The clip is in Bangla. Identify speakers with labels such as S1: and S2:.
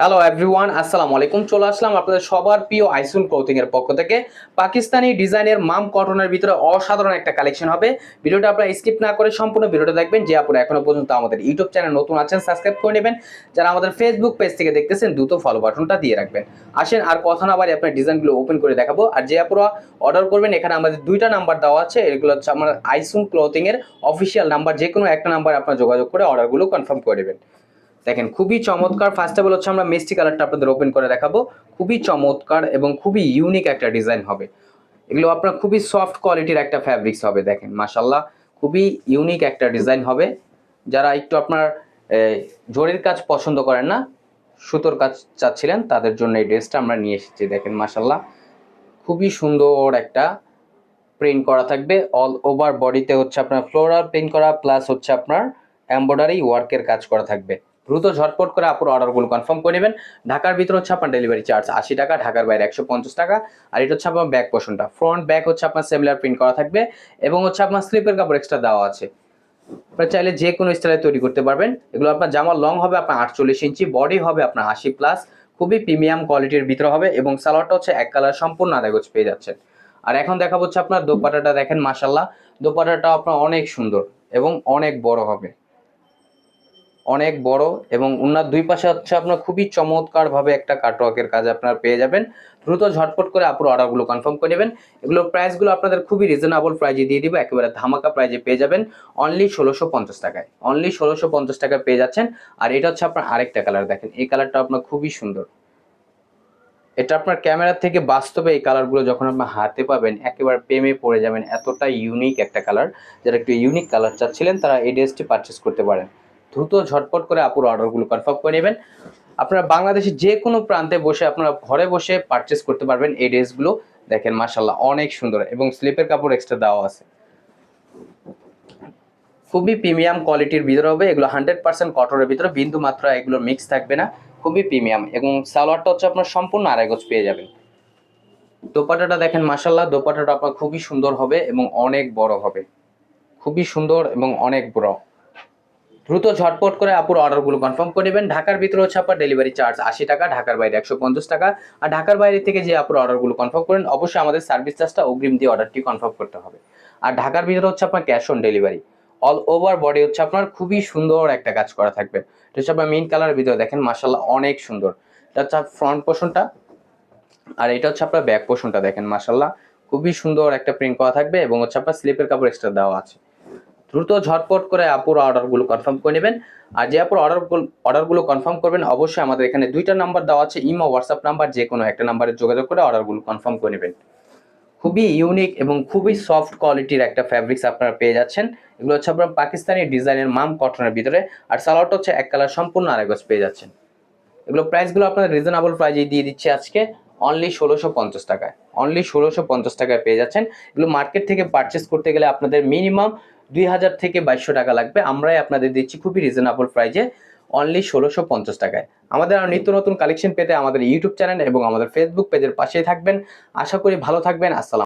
S1: হ্যালো এভরিওয়ান আসসালামু আলাইকুম চলে আসলাম আপনাদের সবার প্রিয় আইসুন ক্লোথিং এর পক্ষ থেকে। পাকিস্তানি ডিজাইনের মাম কটনের ভিতরে অসাধারণ একটা কালেকশন হবে। ভিডিওটা আপনারা স্কিপ না করে সম্পূর্ণ ভিডিওটা দেখবেন। যে আপনারা এখনও পর্যন্ত আমাদের ইউটিউব চ্যানেল নতুন আছেন সাবস্ক্রাইব করে নেবেন। যারা আমাদের ফেসবুক পেজ থেকে দেখতেছেন, দ্রুত ফলো বাটনটা দিয়ে রাখবেন। আসেন, আর কথা না বাড়ি আপনার ডিজাইনগুলো ওপেন করে দেখাবো। আর যে আপনারা অর্ডার করবেন, এখানে আমাদের দুইটা নাম্বার দেওয়া আছে। এগুলো হচ্ছে আমার আইসুন ক্লোথিং এর অফিসিয়াল নাম্বার যে কোনো একটা নাম্বার আপনার যোগাযোগ করে অর্ডারগুলো কনফার্ম করে নেবেন। দেখেন, খুবই চমৎকার। ফার্স্ট অফ অল হচ্ছে আমরা মিষ্টি কালারটা আপনাদের ওপেন করে দেখাবো। খুবই চমৎকার এবং খুবই ইউনিক একটা ডিজাইন হবে। এগুলো আপনার খুবই সফট কোয়ালিটির একটা ফ্যাব্রিক্স হবে, দেখেন মাশাল্লাহ খুবই ইউনিক একটা ডিজাইন হবে। যারা একটু আপনার জরির কাজ পছন্দ করেন না, সুতোর কাজ চাচ্ছিলেন, তাদের জন্য এই ড্রেসটা আমরা নিয়ে এসেছি, দেখেন মাশাল্লাহ খুবই সুন্দর একটা প্রিন্ট করা থাকবে। অল ওভার বডিতে হচ্ছে আপনার ফ্লোরাল প্রিন্ট করা প্লাস হচ্ছে আপনার এমব্রয়ডারি ওয়ার্কের কাজ করা থাকবে। দ্রুত ঝটপট করে আপুর অর্ডারগুলো কনফার্ম করে নেবেন। ঢাকার ভিতরে হচ্ছে আপনার ডেলিভারি চার্জ আশি টাকা, ঢাকার বাইরে একশো পঞ্চাশ টাকা। আর এটা হচ্ছে আপনার ব্যাক পোর্শনটা ফ্রন্ট ব্যাক হচ্ছে আপনার সেমিলার প্রিন্ট করা থাকবে এবং হচ্ছে আপনার স্লিপের কাপড় এক্সট্রা দেওয়া আছে। আপনার চাইলে যে কোনো স্টাইলে তৈরি করতে পারবেন। এগুলো আপনার জামা লং হবে আপনার আটচল্লিশ ইঞ্চি বডি হবে আপনার আশি প্লাস খুবই প্রিমিয়াম কোয়ালিটির ভিতরে হবে এবং সালোয়ারটা হচ্ছে এক কালার সম্পূর্ণ আদায়গোজ পেয়ে যাচ্ছেন। আর এখন দেখা হচ্ছে আপনার দোপাটাটা দেখেন মাসাল্লাহ দোপাটাটা আপনার অনেক সুন্দর এবং অনেক বড় হবে। অনেক বড় এবং উনার দুই পাশে হচ্ছে আপনার খুবই চমৎকার ভাবে একটা কাটওয়ার্কের কাজ আপনারা পেয়ে যাবেন। দ্রুত ঝটপট করে আপুর অর্ডারগুলো কনফার্ম করে নেবেন। এগুলোর প্রাইসগুলো আপনাদের খুবই রিজনেবল প্রাইজে দিয়ে দিব, একেবারে ধামাকা প্রাইজে পেয়ে যাবেন। অনলি ষোলোশো পঞ্চাশ টাকায় অনলি ষোলোশো পঞ্চাশ টাকায় পেয়ে যাচ্ছেন। আর এটা হচ্ছে আপনার আরেকটা কালার দেখেন, এই কালারটা আপনার খুবই সুন্দর। এটা আপনার ক্যামেরা থেকে বাস্তবে এই কালারগুলো যখন আপনার হাতে পাবেন, একেবারে প্রেমে পড়ে যাবেন। এতটা ইউনিক একটা কালার যারা একটু ইউনিক কালার চাচ্ছিলেন, তারা এই ড্রেসটি পারচেস করতে পারেন। দ্রুত ঝটপট করে আপুর অর্ডারগুলো কনফার্ম করে নেবেন। আপনারা বাংলাদেশের যে কোনো প্রান্তে বসে আপনারা ঘরে বসে পারচেস করতে পারবেন এই ড্রেসগুলো। দেখেন মাশাল্লাহ অনেক সুন্দর এবং স্লিপের কাপড় এক্সট্রা দেওয়া আছে। খুবই প্রিমিয়াম কোয়ালিটির ভিতরে হবে, এগুলো হান্ড্রেড পার্সেন্ট কটনের ভিতরে, বিন্দু মাত্রা এগুলো মিক্স থাকবে না, খুবই প্রিমিয়াম এবং সালোয়ারটা হচ্ছে আপনার সম্পূর্ণ আড়াই গজ পেয়ে যাবেন। দোপাটাটা দেখেন মাসাল্লাহ দোপাটাটা আপনার খুবই সুন্দর হবে এবং অনেক বড় হবে। খুবই সুন্দর এবং অনেক বড়। দ্রুত ঝটপট করে আপুর অর্ডারগুলো কনফার্ম করে নেবেন। ঢাকার ভিতরে হচ্ছে আপনার ডেলিভারি চার্জ আশি টাকা, ঢাকার বাইরে একশো পঞ্চাশ টাকা। আর ঢাকার বাইরে থেকে যে আপুর অর্ডারগুলো কনফার্ম করেন, অবশ্যই আমাদের সার্ভিস চার্জটা অগ্রিম দিয়ে অর্ডারটি কনফার্ম করতে হবে। আর ঢাকার ভিতরে হচ্ছে আপনার cash on delivery all over body হচ্ছে আপনার খুবই সুন্দর একটা কাজ করা থাকবে। এটা হচ্ছে আপনার মেইন কালারের ভিতরে দেখেন মাসাল্লাহ অনেক সুন্দর। এটা হচ্ছে ফ্রন্ট পোর্শনটা আর এটা হচ্ছে আপনার ব্যাক পোর্শনটা দেখেন মাসাল্লাহ খুবই সুন্দর একটা প্রিন্ট করা থাকবে এবং হচ্ছে আপনার স্লিপের কাপড় এক্সট্রা দেওয়া আছে। দ্রুত ঝটপট করে আপুর অর্ডারগুলো কনফার্ম করে নেবেন। আর যে আপুর অর্ডারগুলো অর্ডারগুলো কনফার্ম করবেন, অবশ্যই আমাদের এখানে দুইটা নাম্বার দেওয়া আছে, ইমো হোয়াটসঅ্যাপ নাম্বার যে কোনো একটা নাম্বারে যোগাযোগ করে অর্ডারগুলো কনফার্ম করে নেবেন। খুবই ইউনিক এবং খুবই সফট কোয়ালিটির একটা ফ্যাব্রিক্স আপনারা পেয়ে যাচ্ছেন। এগুলো হচ্ছে আপনার পাকিস্তানি ডিজাইনের মাম কটনের ভিতরে, আর সালোয়ারটা হচ্ছে এক কালার সম্পূর্ণ গজ পেয়ে যাচ্ছেন। এগুলো প্রাইসগুলো আপনার রিজনেবল প্রাইজে দিয়ে দিচ্ছি আজকে। অনলি ষোলোশো পঞ্চাশ টাকায়। অনলি ষোলোশো পঞ্চাশ টাকায় পেয়ে যাচ্ছেন। এগুলো মার্কেট থেকে পারচেস করতে গেলে আপনাদের মিনিমাম দুই হাজার থেকে বাইশশো টাকা লাগবে। আমরাই আপনাদের দিচ্ছি খুবই রিজনেবল প্রাইজে অনলি ষোলোশো পঞ্চাশ টাকায়। আমাদের আর নিত্য নতুন কালেকশন পেতে আমাদের ইউটিউব চ্যানেল এবং আমাদের ফেসবুক পেজের পাশেই থাকবেন। আশা করি ভালো থাকবেন। আসসালাম